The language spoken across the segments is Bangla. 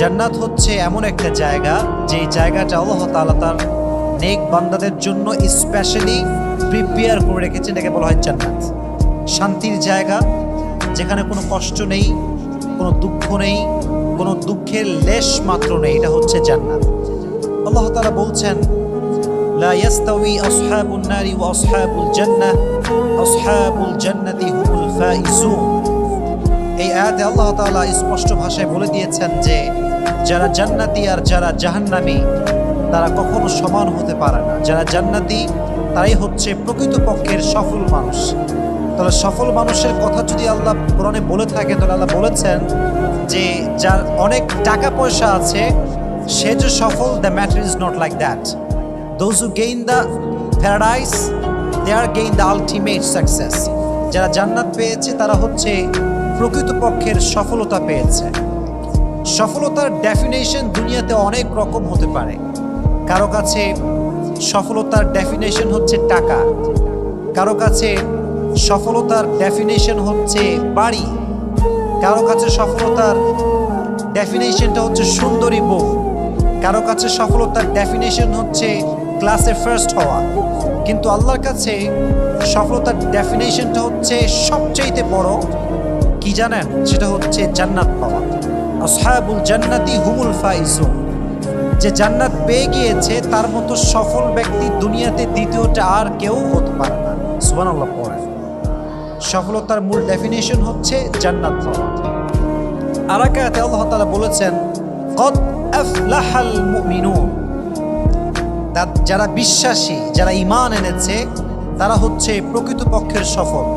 জান্নাত হচ্ছে এমন একটা জায়গা যে জায়গাটা আল্লাহ তাআলা তার নেক বান্দাদের জন্য স্পেশালি প্রিপেয়ার করে রেখেছেন এটাকে বলা হয় জান্নাত শান্তির জায়গা যেখানে কোনো কষ্ট নেই কোনো দুঃখ নেই কোনো দুঃখের লেশ মাত্র নেই এটা হচ্ছে জান্নাত আল্লাহ তাআলা বলছেন لا يستوي أصحاب النار وأصحاب الجنة أصحاب الجنة هم الفائزون এই আয়াতে আল্লাহ তাআলা স্পষ্ট ভাষায় বলে দিয়েছেন যে, যারা জান্নাতি আর যারা জাহান্নামি, তারা কখনো সমান হতে পারে না। যারা জান্নাতি, তারাই হচ্ছে প্রকৃতপক্ষের সফল মানুষ। তাহলে সফল মানুষের কথা যদি আল্লাহ কোরআনে বলে থাকে তাহলে আল্লাহ বলেছেন যে, যার অনেক টাকা পয়সা আছে, সে যে সফল, the matter is not like that. Those who gain the paradise they are gain the ultimate success যারা জান্নাত পেয়েছে, তারা হচ্ছে প্রকৃতপক্ষের সফলতা পেয়েছে। সফলতার ডেফিনেশন দুনিয়াতে অনেক রকম হতে পারে। কারও কাছে সফলতার ডেফিনেশন হচ্ছে টাকা। কারও কাছে সফলতার ডেফিনেশন হচ্ছে বাড়ি। কারও কাছে সফলতার ডেফিনেশনটা হচ্ছে সুন্দরী বউ। কারও কাছে সফলতার ডেফিনেশন হচ্ছে ক্লাসে ফার্স্ট হওয়া। কিন্তু আল্লাহর কাছে সফলতার ডেফিনেশনটা হচ্ছে সবচাইতে বড় কি জানেন? সেটা হচ্ছে জান্নাত পাওয়া। আসহাবুল জান্নাতি হুমুল ফাইজুন। যে জান্নাত পেয়ে গিয়েছে, তার মতো সফল ব্যক্তি দুনিয়াতে দ্বিতীয়টা আর কেউ হতে পারে না। সুবহানাল্লাহ, পড়েন। সফলতার মূল ডেফিনেশন হচ্ছে জান্নাত পাওয়া। আরাকাতে আল্লাহ তাআলা বলেছেন, কদ আফলাহাল মুমিনুন। যারা বিশ্বাসী, যারা ঈমান এনেছে, তারা হচ্ছে প্রকৃতপক্ষের সফল।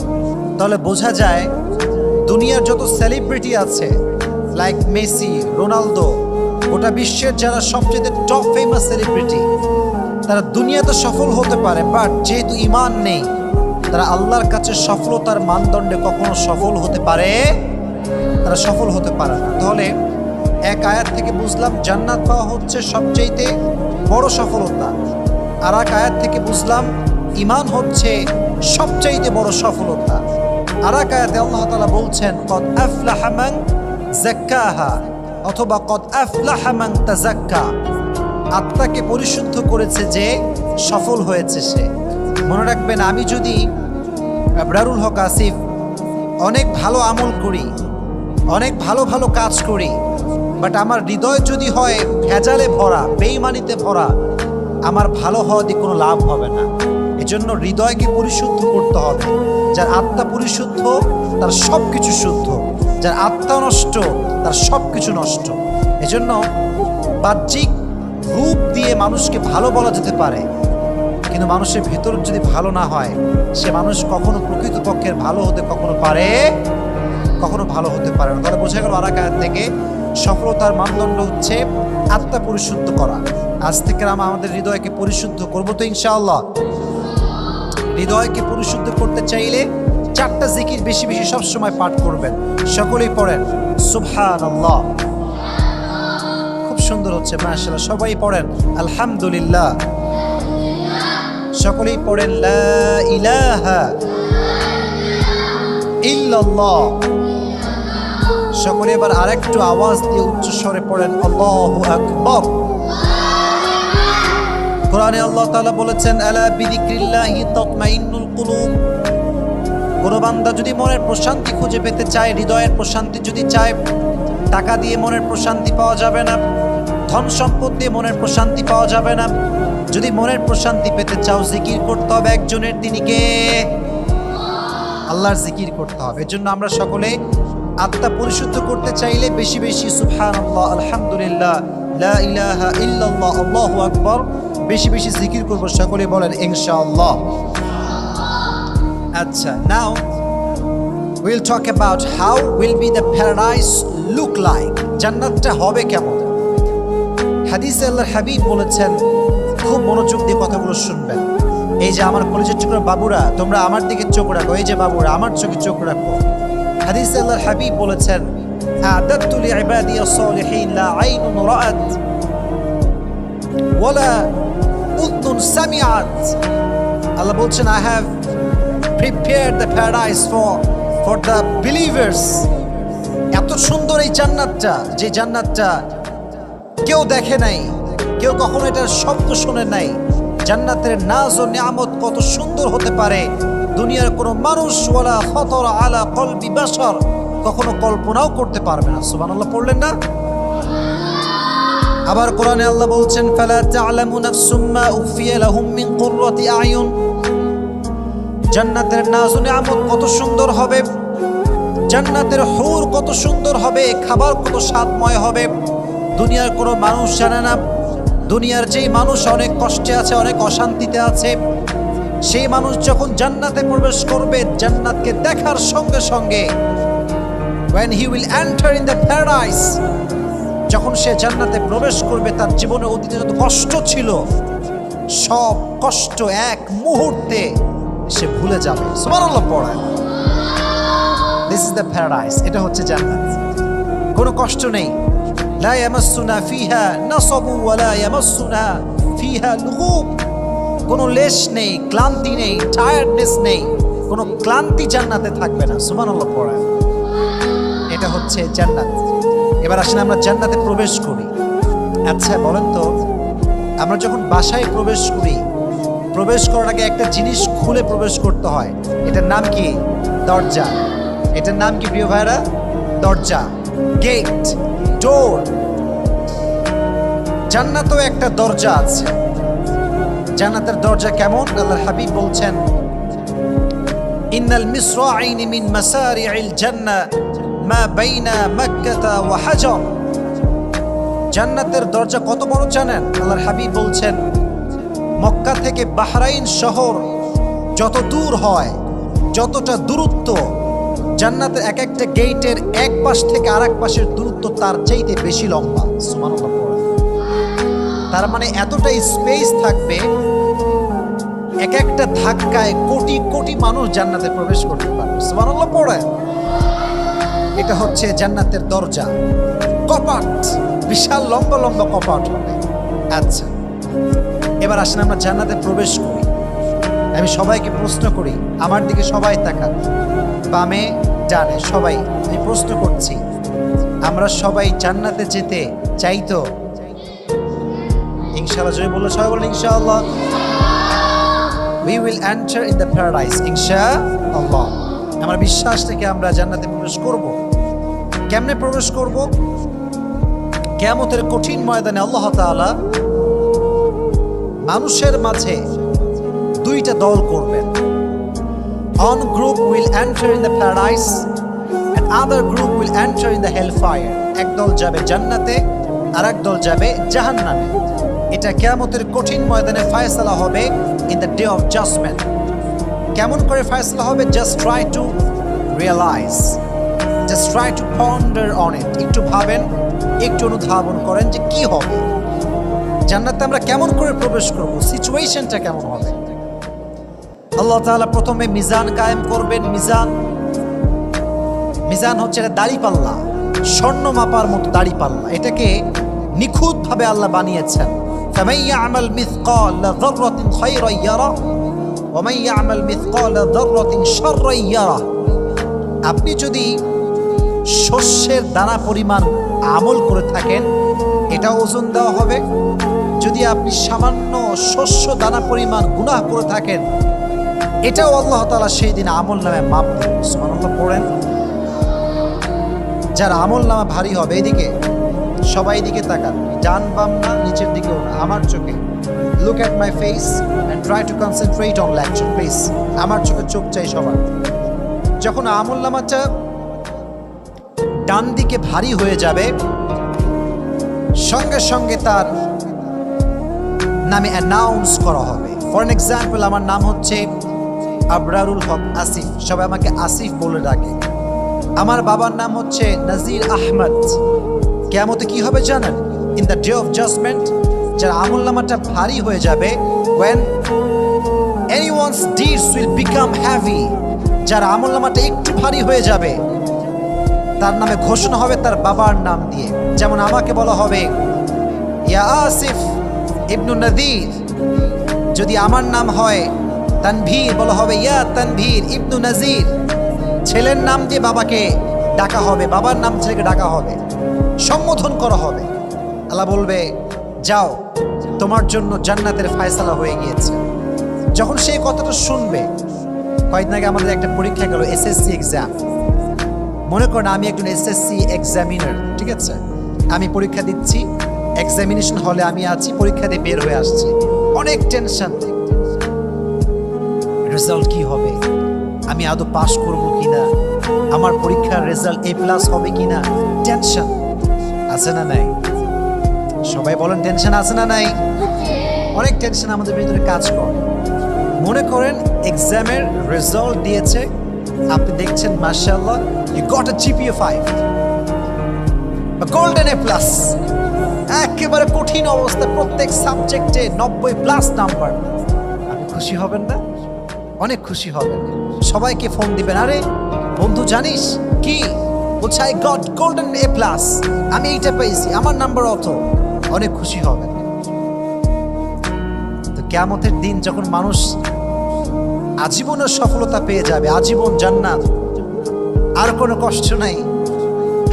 তাহলে বোঝা যায় দুনিয়ার যত সেলিব্রিটি আছে লাইক মেসি রোনালদো গোটা বিশ্বের যারা সবচেয়ে টপ ফেমাস সেলিব্রিটি তারা দুনিয়াতে সফল হতে পারে বাট যেহেতু ঈমান নেই, তারা আল্লাহর কাছে সফলতার মানদণ্ডে কখনো সফল হতে পারে, তারা সফল হতে পারে না। তাহলে এক আয়াত থেকে বুঝলাম, জান্নাত পাওয়া হচ্ছে সবচাইতে বড় সফলতা। আর এক আয়াত থেকে বুঝলাম ইমান হচ্ছে সবচাইতে বড় সফলতা। আর আল্লাহ তাআলা বলছেন, কদ আফলাহা মান যাক্কাহা অথবা কদ আফলাহা মান তাযাক্কা। আত্মাকে পরিশুদ্ধ করেছে যে সফল হয়েছে সে। মনে রাখবেন, আমি যদি আবরারুল হক আসিফ অনেক ভালো আমল করি, অনেক ভালো ভালো কাজ করি, বাট আমার হৃদয় যদি হয় ভেজালে ভরা বেইমানিতে ভরা, আমার ভালো হওয়া দিয়ে কোনো লাভ হবে না। এজন্য হৃদয়কে পরিশুদ্ধ করতে হবে। যার আত্মা পরিশুদ্ধ, তার সব কিছু শুদ্ধ। যার আত্মা নষ্ট, তার সব কিছু নষ্ট। এজন্য বাহ্যিক রূপ দিয়ে মানুষকে ভালো বলা যেতে পারে। কিন্তু মানুষের ভেতর যদি ভালো না হয়, সে মানুষ কখনো প্রকৃতপক্ষের ভালো হতে কখনো পারে, কখনো ভালো হতে পারে না। তাহলে বোঝা গেল আরাকাত থেকে সফলতার মানদণ্ড হচ্ছে আত্মা পরিশুদ্ধ করা। আজ থেকে আমরা আমাদের হৃদয়কে পরিশুদ্ধ করব তো ইনশাআল্লাহ। হৃদয়কে পরিশুদ্ধ করতে চাইলে চারটা জিকির বেশি বেশি সবসময় পাঠ করবেন। সকলেই পড়েন সুবহান আল্লাহ খুব সুন্দর হচ্ছে, মাশাআল্লাহ, সবাই পড়েন, আলহামদুলিল্লাহ। সকলেই পড়েন, লা সকলে এবার আরেকটু আওয়াজ দিয়ে উচ্চ স্বরে পড়েন, আল্লাহু আকবার। কোরআনে আল্লাহ তাআলা বলেছেন, আলা বিযিক্রিল্লাহি তাতমাইন্নুল কুলুব। কোনো বান্দা যদি মনের প্রশান্তি খুঁজে পেতে চায়, হৃদয়ের প্রশান্তি যদি চায়, টাকা দিয়ে মনের প্রশান্তি পাওয়া যাবে না, ধন সম্পদ দিয়ে মনের প্রশান্তি পাওয়া যাবে না, যদি মনের প্রশান্তি পেতে চাও, জিকির করতে হবে একজনের তিনি কে? আল্লাহর জিকির করতে হবে। এর জন্য আমরা সকলে আত্মা পরিশুদ্ধ করতে চাইলে বেশি বেশি সুবহানাল্লাহ, আলহামদুলিল্লাহ, লা ইলাহা ইল্লাল্লাহ, আল্লাহু আকবার বেশি বেশি জিকির করব, সকলে বলেন, ইনশাআল্লাহ। আচ্ছা now will talk about how will be the paradise look like জান্নাতটা হবে কেমন? হাদিস আল্লাহ হাবিব বলেছেন, খুব মনোযোগ দিয়ে কথাগুলো শুনবেন। এই যে আমার কলেজের চোখের বাবুরা, তোমরা আমার দিকে চোখ রাখো, এই যে বাবুরা, আমার চোখে চোখ রাখো। হাদিস আল্লাহ হাবিব বলেছেন আদাতুল ইবাদি সালিহিন লা আইনুন রাআত। ওয়ালা উদ্দুন সামিয়াত। আল্লাহ বলছেন I have prepared the paradise for for the believers এত সুন্দর এই জান্নাতটা, যে জান্নাতটা কেউ দেখে নাই, কেউ কখনো এটার শব্দ শোনে নাই। জান্নাতের নাজ ও নিয়ামত কত সুন্দর হতে পারে। দুনিয়ার কোনো মানুষ, ওয়ালা ফতর আলা কলবি বিবাসর কখনো কল্পনাও করতে পারবে না। সুবহানাল্লাহ, পড়লেন না? আবার কোরআনে আল্লাহ বলছেন, ফালা তা'লামু নাফসুম মা উখফিয়া লাহুম মিন কুররাতি আয়ুন। জান্নাতের নাজ ও নিয়ামত কত সুন্দর হবে, জান্নাতের হুর কত সুন্দর হবে, খাবার কত স্বাদময় হবে। দুনিয়ার কোনো মানুষ জানে না, দুনিয়ার যেই মানুষ অনেক কষ্টে আছে, অনেক অশান্তিতে আছে, সেই মানুষ যখন জান্নাতে প্রবেশ করবে, জান্নাতকে দেখার সঙ্গে সঙ্গে, when he will enter in the paradise যখন সে জান্নাতে প্রবেশ করবে, তার জীবনে অতীতে যত কষ্ট ছিল, সব কষ্ট এক মুহূর্তে সে ভুলে যাবে। সুবহানাল্লাহ, পড়ায়। দিস ইজ দ্য প্যারাডাইস এটা হচ্ছে জান্নাত। কোনো কষ্ট নেই। লা ইয়ামাসসুনা ফিহা নাসাবু ওয়া লা ইয়ামাসসুনা ফিহা লুগুব কোনো লেশ নেই, ক্লান্তি নেই টায়ার্ডনেস নেই। কোনো ক্লান্তি জান্নাতে থাকবে না। সুবহানাল্লাহ, পড়ায়। এটা হচ্ছে জান্নাত। এবার আসলে আমরা জান্নাতে প্রবেশ করি। আচ্ছা বলেন তো, আমরা যখন বাসায় প্রবেশ করি, প্রবেশ করার আগে একটা জিনিস খুলে প্রবেশ করতে হয়। এটার নাম কি? দরজা। এটার নাম কি, প্রিয় ভাইরা দরজা। গেট। ডোর। জান্নাতও একটা দরজা আছে। জান্নাতের দরজা কেমন? আল্লাহ হাবিব বলছেন, ইন্নাল মিসরাইন মিন মাসারি'িল জান্নাহ ওয়া জান্নাতের দরজা কত বড় জানেন? আল্লাহর হাবিব বলছেন, মক্কা থেকে বাহরাইন শহর যত দূর হয়, যতটা দূরত্ব জান্নাতের এক একটা গেটের এক পাশ থেকে আরেক পাশের দূরত্ব তার চাইতে বেশি লম্বা। তার মানে এতটা স্পেস থাকবে, এক একটা ধাক্কায় কোটি কোটি মানুষ জান্নাতে প্রবেশ করতে পারবে। সুবহানাল্লাহ পড়ে এটা হচ্ছে জান্নাতের দরজা। কপাট, বিশাল লম্বা লম্বা কপাট হবে। আচ্ছা এবার আসেন আমরা জান্নাতে প্রবেশ করি। আমি সবাইকে প্রশ্ন করি, আমার দিকে সবাই তাকান। বামে, ডানে, সবাই, আমি প্রশ্ন করছি, আমরা সবাই জান্নাতে যেতে চাই তো? ইনশাআল্লাহ যদি বলল সবাই বললেন ইনশাআল্লাহ। We will enter in the paradise ইনশাআল্লাহ। আমার বিশ্বাস থেকে আমরা জান্নাতে প্রবেশ করব। কেমনে প্রবেশ করব? কেয়ামতের কঠিন ময়দানে আল্লাহ তাআলা মানুষের মাঝে দুইটা দল করবেন। Group will enter in the paradise and other group will enter in the hellfire এক দল যাবে জান্নাতে আর এক দল যাবে জাহান্নামে। এটা কেয়ামতের কঠিন ময়দানে ফায়সালা হবে in the day of judgement কেমন করে ফায়সালা হবে just try to realise just try to ponder on it একটু ভাবেন একটু অনুধাবন করেন যে কি হবে জান্নাতে আমরা কেমন করে প্রবেশ করব সিচুয়েশনটা কেমন হবে আল্লাহ তাআলা প্রথমে মিজান কায়েম করবেন মিজান মিজান হচ্ছে এটা দাড়ি পাল্লা স্বর্ণ মাপার মতো দাড়ি পাল্লা এটাকে নিখুঁতভাবে আল্লাহ বানিয়েছেন فمن يعمل مثقال ذرة خيرا يره আপনি যদি শস্যের দানা পরিমাণ আমল করে থাকেন, এটা ওজন দেওয়া হবে। যদি আপনি সামান্য শস্য দানা পরিমাণ গুনাহ করে থাকেন, এটাও আল্লাহ তালা সেই দিন আমল নামে মাপ দেবেন পড়েন। যার আমল নামা ভারী হবে, এদিকে সবাই দিকে তাকান। ডান বাম না, নিচের দিকেও আমার চোখে। Look at my face try to concentrate on lecture please আমার চোখে চোখ চাই সবার। যখন আমল নামাটা ডান দিকে ভারী হয়ে যাবে, সঙ্গে সঙ্গে তার নামে অ্যানাউন্স করা হবে। ফর এন এক্সাম্পল আমার নাম হচ্ছে আবরারুল হক আসিফ। সবাই আমাকে আসিফ বলে ডাকে। আমার বাবার নাম হচ্ছে নাজির আহমদ। কেমতে কি হবে জানেন? In the day of judgement যার আমল নামাটা ভারী হয়ে যাবে when anyone's deeds will become heavy, যার আমল নামাটা একটু ভারী হয়ে যাবে, তার নামে ঘোষণা হবে তার বাবার নাম দিয়ে। যেমন আমাকে বলা হবে, ইয়া আসিফ ইবনু নদীর। যদি আমার নাম হয়, তানভীর বলা হবে, ইয়া তানভীর ইবনু নাজির। ছেলের নাম দিয়ে বাবাকে ডাকা হবে, বাবার নাম ছেলেকে ডাকা হবে, সম্বোধন করা হবে। আল্লাহ বলবে, যাও। তোমার জন্য জান্নাতের ফায়সালা হয়ে গিয়েছে। যখন সেই কথাটা শুনবে, কয়েকদিন আগে আমাদের একটা পরীক্ষা গেল, এসএসসি এক্সাম মনে করেন আমি একজন এসএসসি এক্সামিনার ঠিক আছে? আমি পরীক্ষা দিচ্ছি এক্সামিনেশন হলে আমি আছি, পরীক্ষা দিয়ে বের হয়ে আসছি। অনেক টেনশন রেজাল্ট কি হবে? আমি আদৌ পাশ করব কিনা? আমার পরীক্ষার রেজাল্ট এ প্লাস হবে কিনা? টেনশন আছে না নাই? সবাই বলেন টেনশন আছে না নাই? অনেক টেনশন আমাদের ভিতরে কাজ করে। মনে করেন এক্সামের রেজাল্ট দিয়েছে, আপনি দেখছেন মার্শাল্লাহ you got a GPA five golden A plus একেবারে কঠিন অবস্থা, প্রত্যেক সাবজেক্টে নব্বই প্লাস নাম্বার আপনি খুশি হবেন না? অনেক খুশি হবেন। সবাইকে ফোন দিবেন, আরে, বন্ধু, জানিস কি? বলছে I got golden A plus আমি এইটা পেয়েছি। আমার নাম্বার অত। অনেক খুশি হবেন তো কেমতের দিন যখন মানুষ আজীবনের সফলতা পেয়ে যাবে আজীবন জান্নাত আর কোনো কষ্ট নাই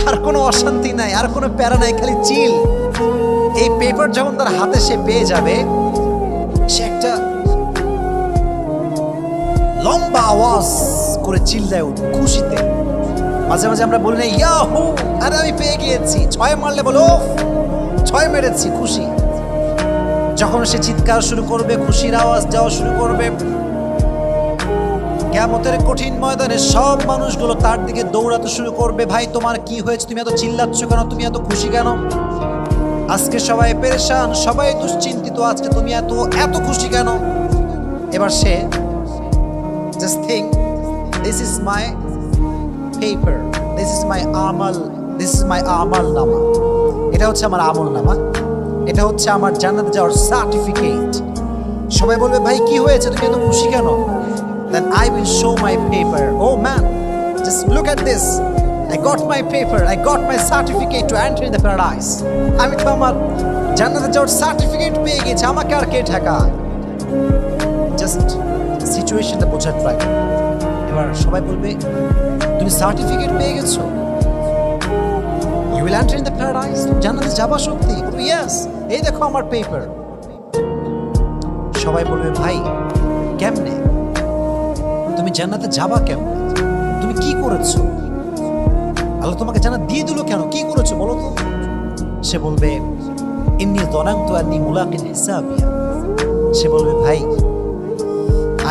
আর কোনো অশান্তি নাই আর কোনো প্যারা নাই খালি চিল। এই পেপার যখন তার হাতে সে পেয়ে যাবে সে একটা লম্বা আওয়াজ করে চিল্লায় উঠবে খুশিতে। মাঝে মাঝে আমরা বলি না ইয়াহু আরে আমি পেয়ে গিয়েছি। ছয় মারলে বলো "উফ, ছয় মেরেছি খুশি। যখন সে চিৎকার শুরু করবে, খুশির আওয়াজ দেওয়া শুরু করবে কেমতের কঠিন ময়দানে সব মানুষগুলো তার দিকে দৌড়াতে শুরু করবে, ভাই, তোমার কি হয়েছে? তুমি এত চিল্লাচ্ছ কেন? তুমি এত খুশি কেন? আজকে সবাই পেরেশান, সবাই দুশ্চিন্তিত, আজকে তুমি এত এত খুশি কেন? এবার সে just think this is my paper this is my আমল দিস ইজ মাই আমল নামা এটা হচ্ছে আমার আমল নামা এটা হচ্ছে আমার জান্নাতে যাওয়ার সার্টিফিকেট সবাই বলবে ভাই কি হয়েছে? তুমি এত খুশি কেন? I will show my paper. Oh man, just look at this. I got my paper. I got my certificate to enter in the paradise. আমি তো আমার জান্নাতে যাওয়ার সার্টিফিকেট পেয়ে গেছি। আমাকে আর কে ঠেকায়? জাস্ট সিচুয়েশনটা বোঝার ট্রাই এবার সবাই বলবে তুমি সার্টিফিকেট পেয়ে গেছো? You will enter in the paradise জান্নাতে যাবা সত্যি ইয়েস এই দেখো আমার পেপার সবাই বলবে, ভাই, কেমনে? তুমি জান্নাতে যাবা কেমনে? তুমি কি করেছ? আল্লাহ তোমাকে জান্নাত দিয়ে দিল কেন? কি করেছ বলো তো? সে বলবে, ইন্নি দনান্তু আন্নি মুলাকিন হিসাবিয়া। সে বলবে, ভাই,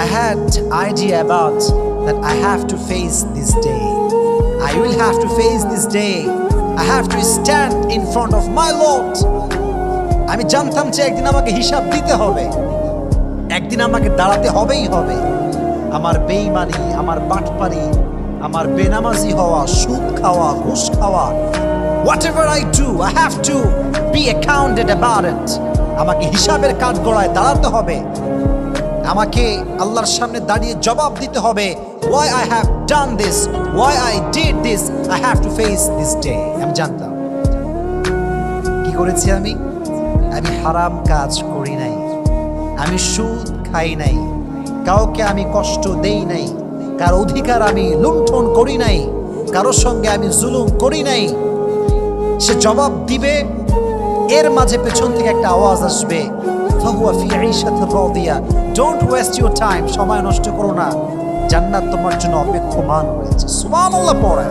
I had idea about that I have to face this day. I will have to face this day. I have to stand in front of my Lord. আমি জানতাম যে একদিন আমাকে হিসাব দিতে হবে। একদিন আমাকে দাঁড়াতে হবেই হবে। আমার বেইমানি, আমার বাটপারি, আমার বেনামাজি হওয়া, সুদ খাওয়া, ঘুষ খাওয়া whatever I do I have to be accounted about it আমাকে হিসাবের কাঠ গড়ায় দাঁড়াতে হবে। আমাকে আল্লাহর সামনে দাঁড়িয়ে জবাব দিতে হবে। Why I have done this why I did this I have to face this day আমি জানতাম। কি করেছি আমি? আমি হারাম কাজ করি নাই। আমি সুদ খাই নাই। কাউকে আমি কষ্ট দেই নাই। কার অধিকার আমি লুণ্ঠন করি নাই। কারোর সঙ্গে আমি জুলুম করি নাই। সে জবাব দিবে, এর মাঝে পেছন থেকে একটা আওয়াজ আসবে। ফাহুয়া ফি ঈশাতির রাদিয়া। ডোন্ট ওয়েস্ট ইওর টাইম সময় নষ্ট করো না। জান্নাত তোমার জন্য অপেক্ষমান হয়েছে। সুবহানাল্লাহ পড়ে